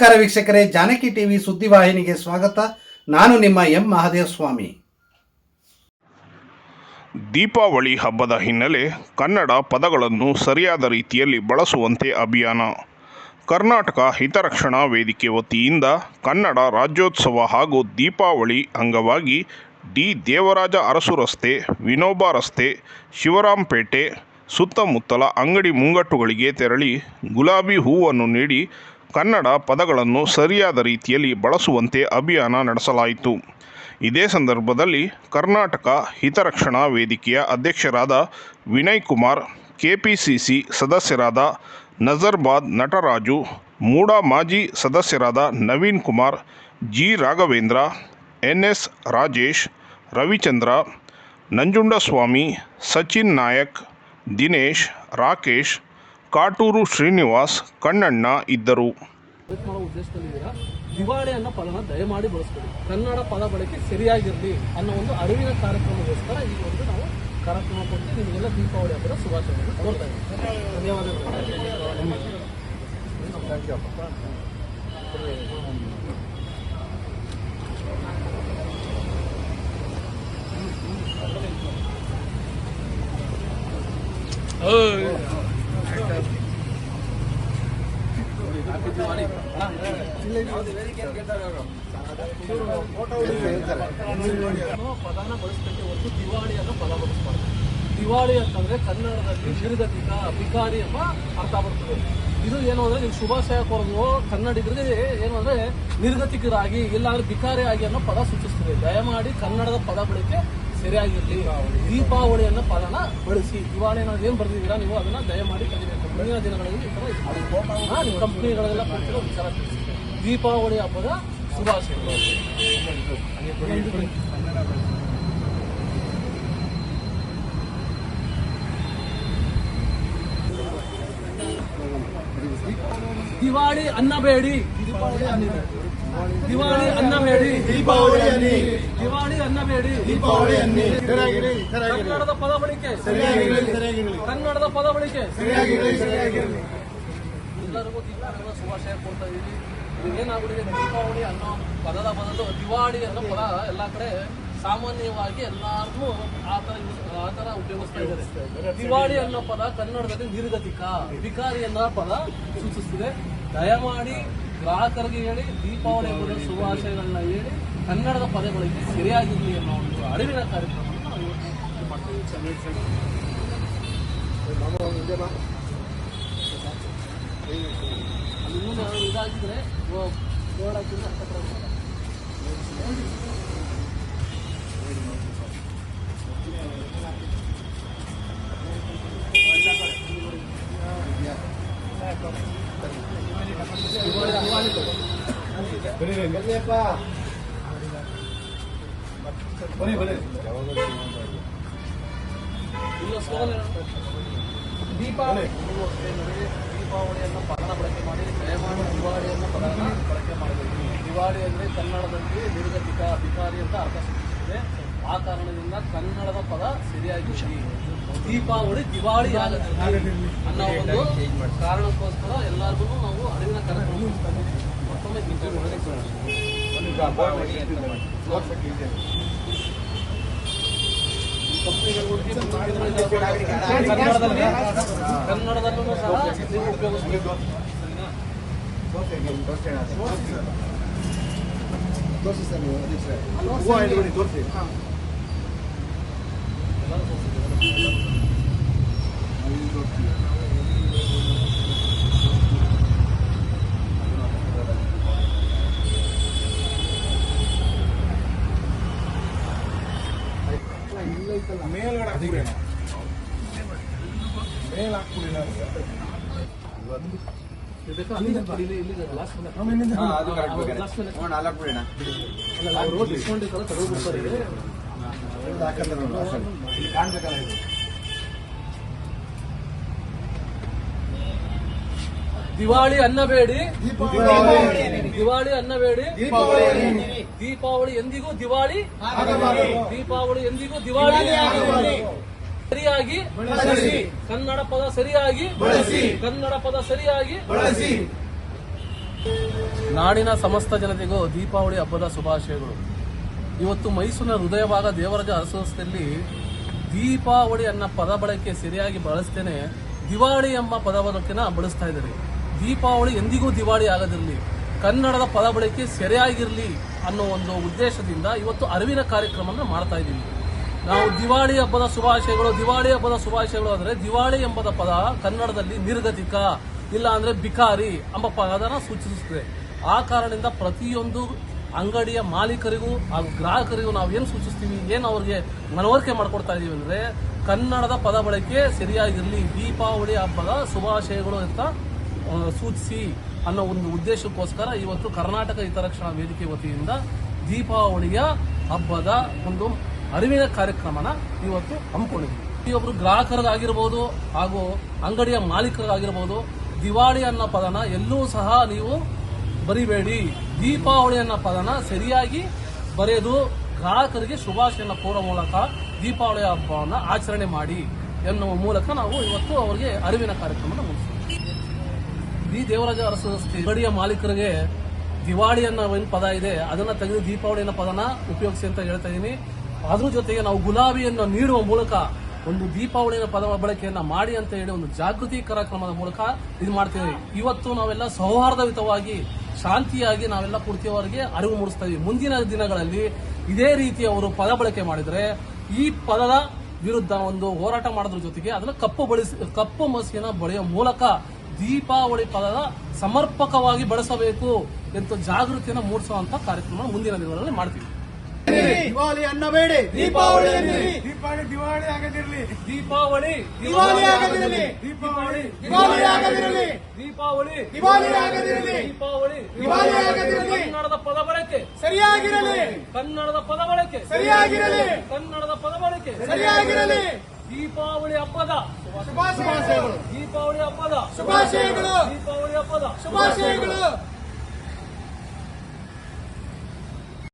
ನಮಸ್ಕಾರ ವೀಕ್ಷಕರೇ, ಜಾನಕಿ ಟಿವಿ ಸುದ್ದಿವಾಹಿನಿಗೆ ಸ್ವಾಗತ. ನಾನು ನಿಮ್ಮ ಎಂ ಮಹಾದೇವ ಸ್ವಾಮಿ ದೀಪಾವಳಿ ಹಬ್ಬದ ಹಿನ್ನೆಲೆ ಕನ್ನಡ ಪದಗಳನ್ನು ಸರಿಯಾದ ರೀತಿಯಲ್ಲಿ ಬಳಸುವಂತೆ ಅಭಿಯಾನ. ಕರ್ನಾಟಕ ಹಿತರಕ್ಷಣಾ ವೇದಿಕೆ ವತಿಯಿಂದ ಕನ್ನಡ ರಾಜ್ಯೋತ್ಸವ ಹಾಗೂ ದೀಪಾವಳಿ ಅಂಗವಾಗಿ ಡಿ ದೇವರಾಜ ಅರಸು ರಸ್ತೆ, ವಿನೋಬ ರಸ್ತೆ, ಶಿವರಾಂಪೇಟೆ ಸುತ್ತಮುತ್ತಲ ಅಂಗಡಿ ಮುಂಗಟ್ಟುಗಳಿಗೆ ತೆರಳಿ ಗುಲಾಬಿ ಹೂವನ್ನು ನೀಡಿ ಕನ್ನಡ ಪದಗಳನ್ನು ಸರಿಯಾದ ರೀತಿಯಲ್ಲಿ ಬಳಸುವಂತೆ ಅಭಿಯಾನ ನಡೆಸಲಾಯಿತು. ಇದೇ ಸಂದರ್ಭದಲ್ಲಿ ಕರ್ನಾಟಕ ಹಿತರಕ್ಷಣಾ ವೇದಿಕೆಯ ಅಧ್ಯಕ್ಷರಾದ ವಿನಯ್ ಕುಮಾರ್, ಕೆಪಿಸಿಸಿ ಸದಸ್ಯರಾದ ನಜರ್ಬಾದ್ ನಟರಾಜು, ಮೂಡಾ ಮಾಜಿ ಸದಸ್ಯರಾದ Naveen Kumar, G Raghavendra N S Rajesh, Ravichandra, Nanjundaswamy, Sachin Nayak, Dinesh, Rakesh Katuru Srinivas Kannanna ಇದ್ದರು. ದಿವಾಳಿ ಅನ್ನೋ ಪದನ ದಯಮಾಡಿ ಬಳಸ್ಕೊಳ್ಳಿ. ಕನ್ನಡ ಪದ ಬಳಕೆ ಸರಿಯಾಗಿರಲಿ ಅನ್ನೋ ಒಂದು ಅರಿವಿನ ಕಾರ್ಯಕ್ರಮಗೋಸ್ಕರ ಈ ಒಂದು ನಾವು ಕಾರ್ಯಕ್ರಮ ಕೊಟ್ಟು ನಿಮಗೆಲ್ಲ ದೀಪಾವಳಿ ಹಬ್ಬದ ಶುಭಾಶಯಗಳನ್ನು ಕೋರ್ತಾ ಇದ್ದೀನಿ. ಧನ್ಯವಾದಗಳು. ಒಂದು ದಿವಾಳಿ ಪದ ಬಳಸ್ಬಾರ್ದು ದಿವಾಳಿ ಅಂತಂದ್ರೆ ಕನ್ನಡದಲ್ಲಿ ನಿರ್ಗತಿಕ ಭಿಕಾರಿ ಎಂಬ ಅರ್ಥ ಬರ್ತದೆ ಇದು ಏನು ಅಂದ್ರೆ ನೀವು ಶುಭಾಶಯ ಕೊರದು ಕನ್ನಡಿಗರಿಗೆ ಏನು ಅಂದ್ರೆ ನಿರ್ಗತಿಕರಾಗಿ ಇಲ್ಲಾಂದ್ರೆ ಭಿಕಾರಿ ಆಗಿ ಅನ್ನೋ ಪದ ಸೂಚಿಸ್ತದೆ. ದಯಮಾಡಿ ಕನ್ನಡದ ಪದ ಬಳಕೆ ಸರಿಯಾಗಿರಲಿ. ದೀಪಾವಳಿ ಅನ್ನೋ ಪದನ ಬಳಸಿ. ದಿವಾಳಿ ಅನ್ನೋದು ಏನ್ ಬರ್ದಿದ್ದೀರಾ ನೀವು ಅದನ್ನ ದಯಮಾಡಿ ಕಲಿಬೇಕು. ಮುಂದಿನ ದಿನಗಳಲ್ಲಿ ಈ ಥರ ಕಂಪ್ನಿಗಳೆಲ್ಲ ಕೊಟ್ಟಿರೋ ವಿಚಾರ ತಿಳಿಸಿ ದೀಪಾವಳಿ ಹಬ್ಬದ ಶುಭಾಶಯಗಳು. ದಿವಾಳಿ ಅನ್ನಬೇಡಿ ದಿವಾಳಿ ಅನ್ನಬೇಡಿ ದೀಪಾವಳಿ ಅನ್ನಿ. ದಿವಾಳಿ ಅನ್ನಬೇಡಿ ದೀಪಾವಳಿ ಅನ್ನಿ. ಸರಿಯಾಗಿರಲಿ ಸರಿಯಾಗಿರಲಿ ಕನ್ನಡದ ಪದ ಬಳಕೆ. ಸರಿಯಾಗಿರಲಿ ಸರಿಯಾಗಿರಲಿ. ಕನ್ನಡದ ಪದ ಬಳಕೆ. ಸರಿಯಾಗಿರಲಿ ಸರಿಯಾಗಿರಲಿ. ಎಲ್ಲರಿಗೂ ದೀಪಾವಳಿಯ ಶುಭಾಶಯ ಕೊಡ್ತಾ ಇದೀವಿ ಇದು ಏನಾಗ್ಬಿಟ್ಟಿದೆ? ದೀಪಾವಳಿ ಅನ್ನೋ ಪದದ ಬದಲು ದಿವಾಳಿ ಅನ್ನೋ ಪದ ಎಲ್ಲ ಕಡೆ ಸಾಮಾನ್ಯವಾಗಿ ಎಲ್ಲಾರ್ಗೂ ಆ ಆತರ use- ಆ ಉಪಯೋಗಿಸ್ತಾ ಇದ್ದಾರೆ. ದಿವಾಳಿ ಅನ್ನೋ ಪದ ಕನ್ನಡದಲ್ಲಿ ನಿರ್ಗತಿಕ. ವಿಕಾರಿ ಅನ್ನೋ ಪದ ಸೂಚಿಸ್ತಿದೆ. ದಯಮಾಡಿ ಗ್ರಾಹಕರಿಗೆ ಹೇಳಿ ದೀಪಾವಳಿ ಹಬ್ಬದ ಶುಭಾಶಯಗಳನ್ನ ಹೇಳಿ ಕನ್ನಡದ ಪದಗಳಿಗೆ ಸರಿಯಾಗಿರಲಿ ಅನ್ನೋ ಒಂದು ಅರಿವಿನ ಕಾರ್ಯಕ್ರಮವನ್ನು ನಾವು ಮಾಡ್ತೀವಿ ಇದಾಗಿದ್ರೆ ಬೋರ್ಡ್ ಹಾಕಿದ್ರೆ ಹತ್ತತ್ರ ಬನ್ನಿ ಇಲ್ಲ ದೀಪ ದೀಪಾವಳಿಯನ್ನು ಪದನ ಬಳಕೆ ಮಾಡಿ ದಯಮಾಡಿ ದಿವಾಳಿಯನ್ನು ಪದನ ಬಳಕೆ ಮಾಡಬೇಕು ದಿವಾಳಿ ಅಂದರೆ ಕನ್ನಡದಲ್ಲಿ ನಿರ್ಗತಿಕ ಅಧಿಕಾರಿ ಅಂತ ಅರ್ಥ ಸೂಚಿಸುತ್ತದೆ ಆ ಕಾರಣದಿಂದ ಕನ್ನಡದ ಪದ ಸರಿಯಾಗಿ ದೀಪಾವಳಿ ದಿವಾಳಿ ಆಗುತ್ತೆ. ಅನ್ನೋ ಒಂದು ಕಾರಣಕ್ಕೋಸ್ಕರ ಎಲ್ಲರಿಗೂ ನಾವು ಅರಿವಿನ ಕಾರ್ಯಕ್ರಮ ಮತ್ತೊಮ್ಮೆ ಕನ್ನಡದಲ್ಲಿ ಸಹ ನೀವು ಉಪಯೋಗಿಸಬೇಕು ತೋರಿಸಿ ಸರ್ ನೀವು ಅಧ್ಯಕ್ಷರೇ ಹೂವು ಹಿಡ್ಕೊಂಡು ತೋರಿಸಿ ಕಾಣ್ಬೇಕಲ್ಲ ಇದು. ದಿವಾಳಿ ಅನ್ನಬೇಡಿ ದೀಪಾವಳಿ. ದಿವಾಳಿ ಅನ್ನಬೇಡಿ ದೀಪಾವಳಿ. ದೀಪಾವಳಿ ಎಂದಿಗೂ ದಿವಾಳಿ. ದೀಪಾವಳಿ ಎಂದಿಗೂ ದಿವಾಳಿ. ಸರಿಯಾಗಿ ಬಳಸಿ. ಕನ್ನಡ ಪದ ಸರಿಯಾಗಿ ಬಳಸಿ. ಕನ್ನಡ ಪದ ಸರಿಯಾಗಿ ಬಳಸಿ ನಾಡಿನ ಸಮಸ್ತ ಜನತೆಗೂ ದೀಪಾವಳಿ ಹಬ್ಬದ ಶುಭಾಶಯಗಳು ಇವತ್ತು ಮೈಸೂರಿನ ಹೃದಯ ಭಾಗ ದೇವರಾಜ ಅರಸೋತ್ಸವದಲ್ಲಿ ದೀಪಾವಳಿ ಅನ್ನ ಪದ ಬಳಕೆ ಸರಿಯಾಗಿ ಬಳಸ್ತೇನೆ ದಿವಾಳಿ ಎಂಬ ಪದ ಬಳಕೆನ ಬಳಸ್ತಾ ಇದ್ದಾರೆ ದೀಪಾವಳಿ ಎಂದಿಗೂ ದಿವಾಳಿ ಆಗದಿರಲಿ ಕನ್ನಡದ ಪದ ಬಳಕೆ ಸೆರೆಯಾಗಿರಲಿ ಅನ್ನೋ ಒಂದು ಉದ್ದೇಶದಿಂದ ಇವತ್ತು ಅರಿವಿನ ಕಾರ್ಯಕ್ರಮವನ್ನು ಮಾಡ್ತಾ ಇದ್ದೀವಿ. ನಾವು ದಿವಾಳಿ ಹಬ್ಬದ ಶುಭಾಶಯಗಳು, ದಿವಾಳಿ ಹಬ್ಬದ ಶುಭಾಶಯಗಳು ಅಂದರೆ ದಿವಾಳಿ ಎಂಬದ ಪದ ಕನ್ನಡದಲ್ಲಿ ನಿರ್ಗತಿಕ, ಇಲ್ಲ ಅಂದರೆ ಬಿಕಾರಿ ಎಂಬ ಪದನ ಸೂಚಿಸುತ್ತದೆ. ಆ ಕಾರಣದಿಂದ ಪ್ರತಿಯೊಂದು ಅಂಗಡಿಯ ಮಾಲೀಕರಿಗೂ ಹಾಗೂ ಗ್ರಾಹಕರಿಗೂ ನಾವು ಏನು ಸೂಚಿಸ್ತೀವಿ, ಏನು ಅವ್ರಿಗೆ ಮನವರಿಕೆ ಮಾಡಿಕೊಡ್ತಾ ಇದ್ದೀವಿ ಅಂದರೆ ಕನ್ನಡದ ಪದ ಬಳಕೆ ಸರಿಯಾಗಿರಲಿ, ದೀಪಾವಳಿ ಹಬ್ಬದ ಶುಭಾಶಯಗಳು ಅಂತ ಸೂಚಿಸಿ ಅನ್ನೋ ಒಂದು ಉದ್ದೇಶಕ್ಕೋಸ್ಕರ ಇವತ್ತು ಕರ್ನಾಟಕ ಹಿತರಕ್ಷಣಾ ವೇದಿಕೆ ವತಿಯಿಂದ ದೀಪಾವಳಿಯ ಹಬ್ಬದ ಒಂದು ಅರಿವಿನ ಕಾರ್ಯಕ್ರಮನ ಇವತ್ತು ಹಮ್ಮಿಕೊಂಡಿದ್ದೀವಿ. ಪ್ರತಿಯೊಬ್ಬರು ಗ್ರಾಹಕರಾಗಿರ್ಬೋದು ಹಾಗೂ ಅಂಗಡಿಯ ಮಾಲೀಕರಾಗಿರ್ಬೋದು ದಿವಾಳಿ ಅನ್ನೋ ಪದನ ಎಲ್ಲೂ ಸಹ ನೀವು ಬರಿಬೇಡಿ. ದೀಪಾವಳಿ ಅನ್ನೋ ಪದನ ಸರಿಯಾಗಿ ಬರೆದು ಗ್ರಾಹಕರಿಗೆ ಶುಭಾಶಯನ ಕೋರೋ ಮೂಲಕ ದೀಪಾವಳಿ ಹಬ್ಬವನ್ನು ಆಚರಣೆ ಮಾಡಿ ಎನ್ನುವ ಮೂಲಕ ನಾವು ಇವತ್ತು ಅವರಿಗೆ ಅರಿವಿನ ಕಾರ್ಯಕ್ರಮವನ್ನು ಮುಗಿಸ್ತೀವಿ. ಈ ದೇವರಾಜ ಅರಸು ಅಂಗಡಿಯ ಮಾಲೀಕರಿಗೆ ದಿವಾಳಿ ಅನ್ನೋ ಏನು ಪದ ಇದೆ. ಅದನ್ನ ತೆಗೆದು ದೀಪಾವಳಿ ಅನ್ನೋ ಪದನ ಉಪಯೋಗಿಸಿ ಅಂತ ಹೇಳ್ತಾ ಇದೀನಿ. ಅದ್ರ ಜೊತೆಗೆ ನಾವು ಗುಲಾಬಿಯನ್ನು ನೀಡುವ ಮೂಲಕ ಒಂದು ದೀಪಾವಳಿಯ ಪದ ಬಳಕೆಯನ್ನ ಮಾಡಿ ಅಂತ ಹೇಳಿ ಒಂದು ಜಾಗೃತಿ ಕಾರ್ಯಕ್ರಮದ ಮೂಲಕ ಇದು ಮಾಡ್ತೀವಿ ಇವತ್ತು ನಾವೆಲ್ಲ ಸೌಹಾರ್ದಯುತವಾಗಿ, ಶಾಂತಿಯಾಗಿ ನಾವೆಲ್ಲ ಪೂರ್ತಿಯವರಿಗೆ ಅರಿವು ಮೂಡಿಸ್ತಾ ಇದೀವಿ. ಮುಂದಿನ ದಿನಗಳಲ್ಲಿ ಇದೇ ರೀತಿ ಅವರು ಪದ ಬಳಕೆ ಮಾಡಿದರೆ ಈ ಪದದ ವಿರುದ್ಧ ಒಂದು ಹೋರಾಟ ಮಾಡೋದ್ರ ಜೊತೆಗೆ ಅದನ್ನ ಕಪ್ಪು ಬಳಸಿ, ಕಪ್ಪು ಮಸಿಯನ್ನು ಬಳಿಯೋ ಮೂಲಕ ದೀಪಾವಳಿ ಪದದ ಸಮರ್ಪಕವಾಗಿ ಬಳಸಬೇಕು ಎಂದು ಜಾಗೃತಿಯನ್ನು ಮೂಡಿಸುವಂತ ಕಾರ್ಯಕ್ರಮ ಮುಂದಿನ ದಿನಗಳಲ್ಲಿ ಮಾಡ್ತೀವಿ. ದಿವಾಳಿ ಅನ್ನಬೇಡಿ ದೀಪಾವಳಿ ದೀಪಾವಳಿ ದಿವಾಳಿ ಆಗದಿರಲಿ. ದೀಪಾವಳಿ ದಿವಾಳಿ ಆಗದಿರಲಿ. ದೀಪಾವಳಿ ದಿವಾಳಿ ಆಗದಿರಲಿ. ದೀಪಾವಳಿ ದಿವಾಳಿ ಆಗದಿರಲಿ. ದೀಪಾವಳಿ ದಿವಾಳಿ ಆಗದಿರಲಿ. ಕನ್ನಡದ ಪದ ಬಳಕೆ. ಸರಿಯಾಗಿರಲಿ. ಕನ್ನಡದ ಪದ ಬಳಕೆ. ಸರಿಯಾಗಿರಲಿ. ಕನ್ನಡದ ಪದ ಬಳಕೆ. ಸರಿಯಾಗಿರಲಿ. ದೀಪಾವಳಿ ಹಬ್ಬದ. ಶುಭಾಶಯಗಳು. ದೀಪಾವಳಿ ಹಬ್ಬದ. ಶುಭಾಶಯಗಳು. ದೀಪಾವಳಿ ಹಬ್ಬದ. ಶುಭಾಶಯಗಳು.